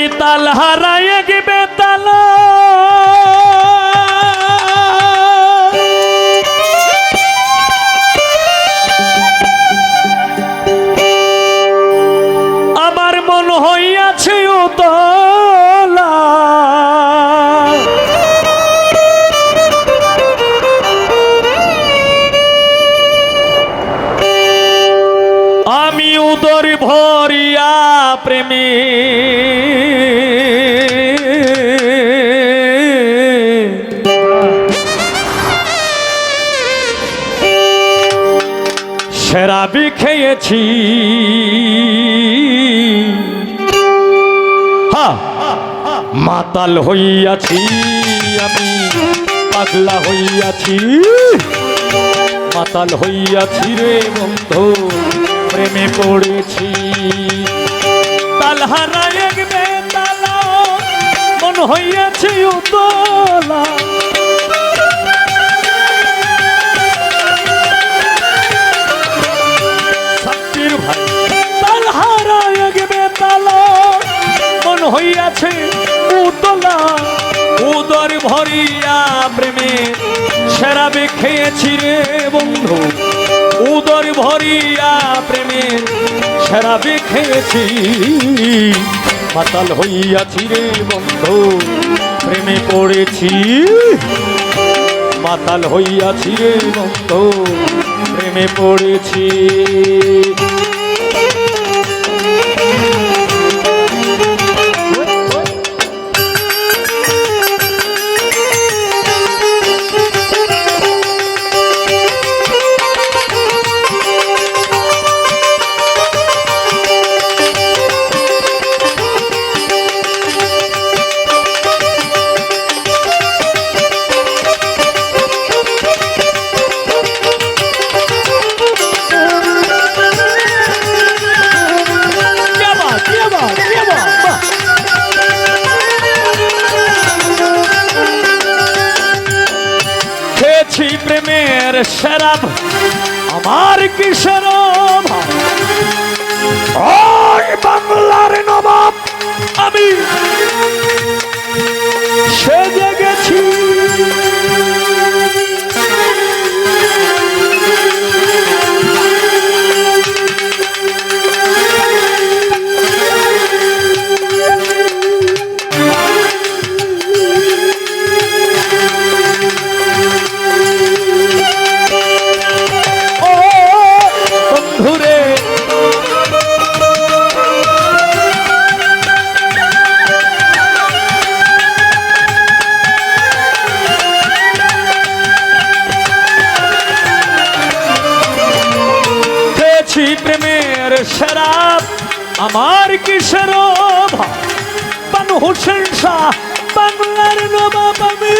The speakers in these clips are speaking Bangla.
আমি তাল হারাইয়ে গিবে তাল আমার মন হইয়াছে আমি উদর ভরিয়া প্রেমী। খেয়েছি হা, মাতাল হইয়াছি আমি, পাগলা হইয়াছি। মাতাল হইয়াছি রে বন্ধু, প্রেমে পড়েছি। তাল হারায় গবে তালা মন হইয়াছে উতলা। ভরিয়া প্রেমে সেরাবে খেয়েছি রে বন্ধু। উদর ভরিয়া প্রেমে সেরাবে খেয়েছি মাতাল হইয়াছি রে বন্ধু, প্রেমে পড়েছি। মাতাল হইয়াছি রে বন্ধু, প্রেমে পড়েছি। প্রেমের সেরাম আমার কি সেরাম ওই বাংলার নবাব আমি সে গেছি। আমার কিসের বানু শাহ, বাংলার নবাব আমি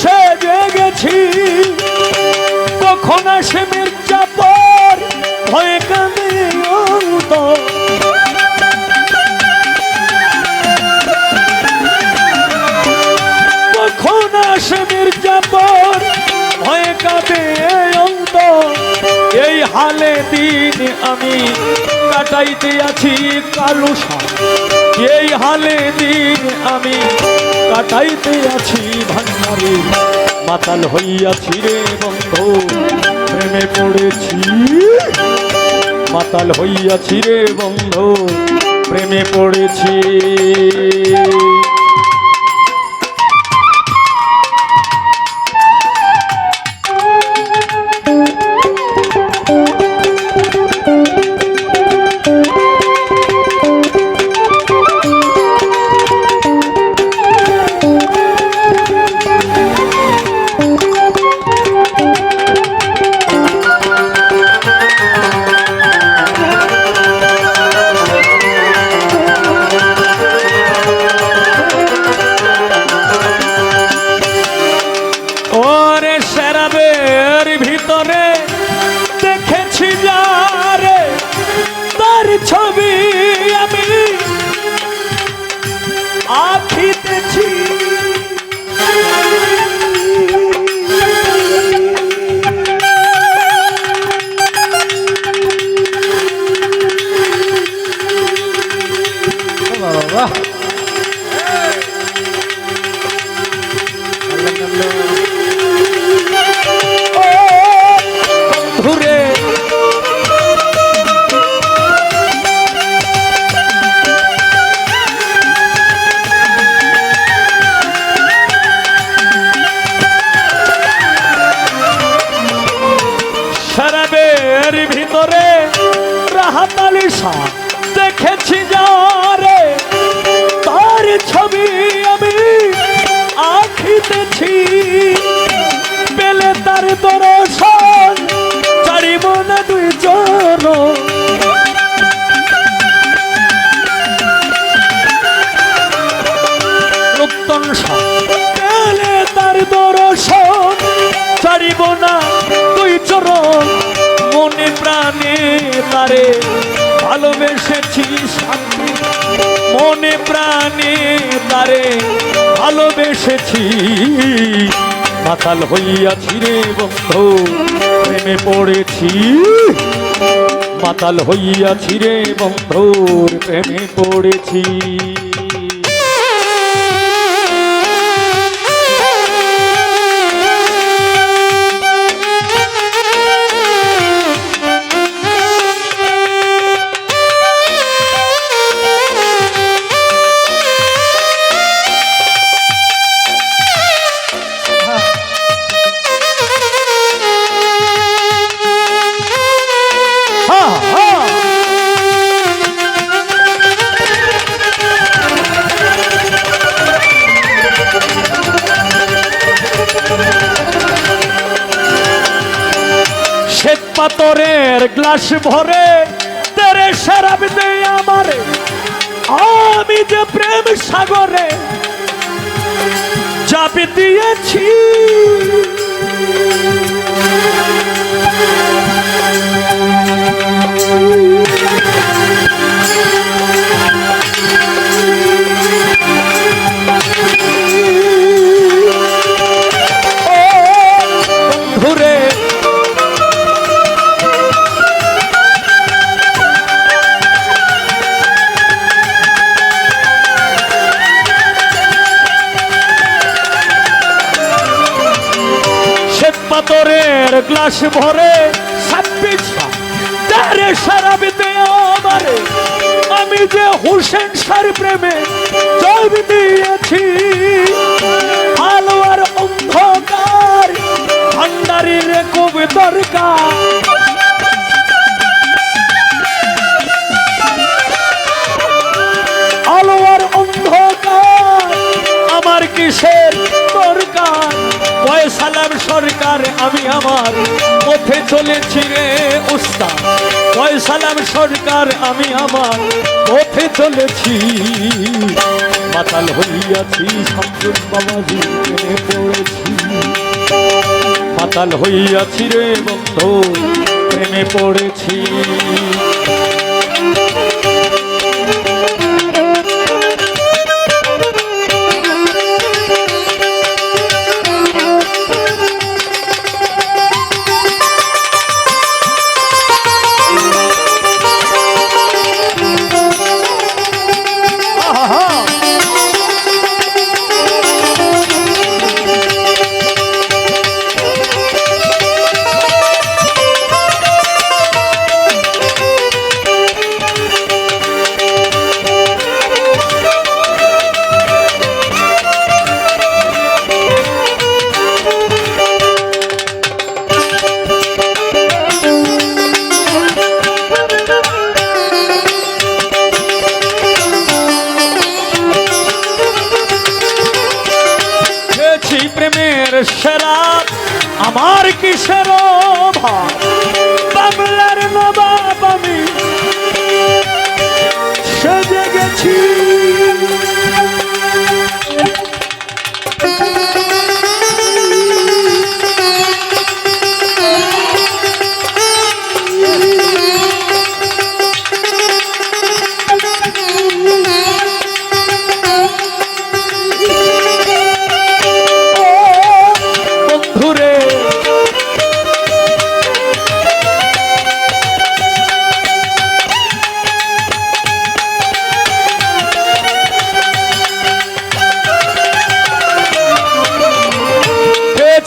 সেজে গেছি কখন আসে মির্জাপর ভয়ে কাঁদে। কখন আসে মির্জাপর। এই হালে দিন আমি কাটাইতে আছি কালুসা এই হালে দিন আমি কাটাইতে আছি ভান্ডারে। মাতাল হইয়াছি রে বন্ধু, প্রেমে পড়েছি। মাতাল হইয়াছি রে বন্ধু, প্রেমে পড়েছি। তার দর্শন চারিব না দুই জন পেলে তার দর্শন ছাড়িব না তুই চরণ। মনে প্রাণে তারে ভালোবেসেছি শান্তি। মনে প্রাণে তারে ভালোবেসেছি মাতাল হইয়াছি রে বন্ধু প্রেমে পড়েছি। মাতাল হইয়াছি রে বন্ধুর প্রেমে পড়েছি। গ্লাস ভরে তেরে শরাব দে আমারে। আমি যে প্রেম সাগরে চাপ দিয়েছি। গ্লাস ভরে সারাবিতে আমারে। আমি যে হুসেন সার প্রেমে চলেছি রে উস্তাদ পয়সালাম সরকার, আমি আমার পথে চলেছি। মাতাল হইয়াছি শামসুর বাবাজি প্রেমে পড়েছি। মাতাল হইয়াছি রে বন্ধু প্রেমে পড়েছি। সেরাপ আমার কিসের অভাব?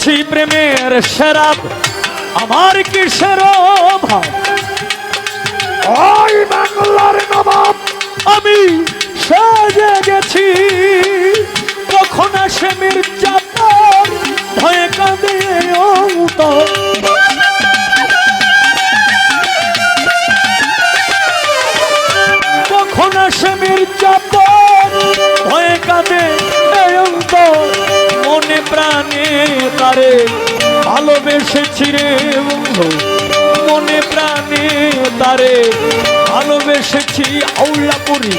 দেশের আব- আমার কিসের অভাব? ওই বাংলার নবাব। আমি সাজে গেছি। কখন আসে মির্জাপুর ভয়ে কাঁদে অন্তর কখন আসে মির্জাপুর ভয়ে কাঁদে প্রাণে তারে ভালোবেসেছি রে বন্ধু। মনে প্রাণে তারে ভালোবেসেছি আউলা করি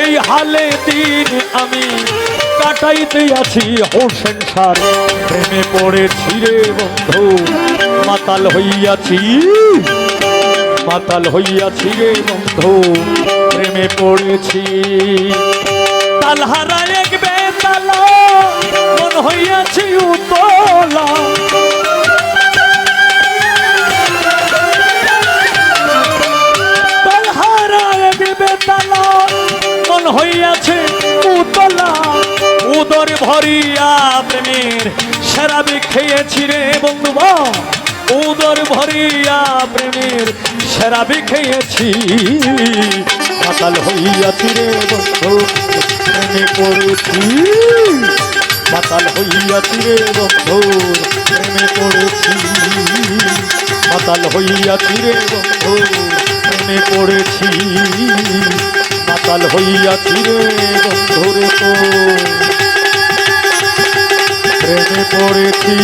এই হালে দিন আমি কাটাইতে আছি হোসেন সার। প্রেমে পড়েছি রে বন্ধু, মাতাল হইয়াছি। মাতাল হইয়াছি রে বন্ধু, প্রেমে পড়েছি। তালহারা এক বেতালা মন হইয়াছি উতলা। তালহারা এক বেতালা মন হইয়াছে উতলা। উদর ভরিয়া প্রেমের সেরাবি খেয়েছি রে বন্ধু উদর ভরিয়া প্রেমের সেরাবি খেয়েছি। মাতাল হইয়াছি রে বন্ধু, প্রেমে পড়েছি। মাতাল হইয়া তীরে বন্ধু প্রেমে পড়েছি। মাতাল হইয়া তীরে বন্ধু প্রেমে পড়েছি। মাতাল হইয়া তীরে বন্ধু রে তো প্রেমে পড়েছি।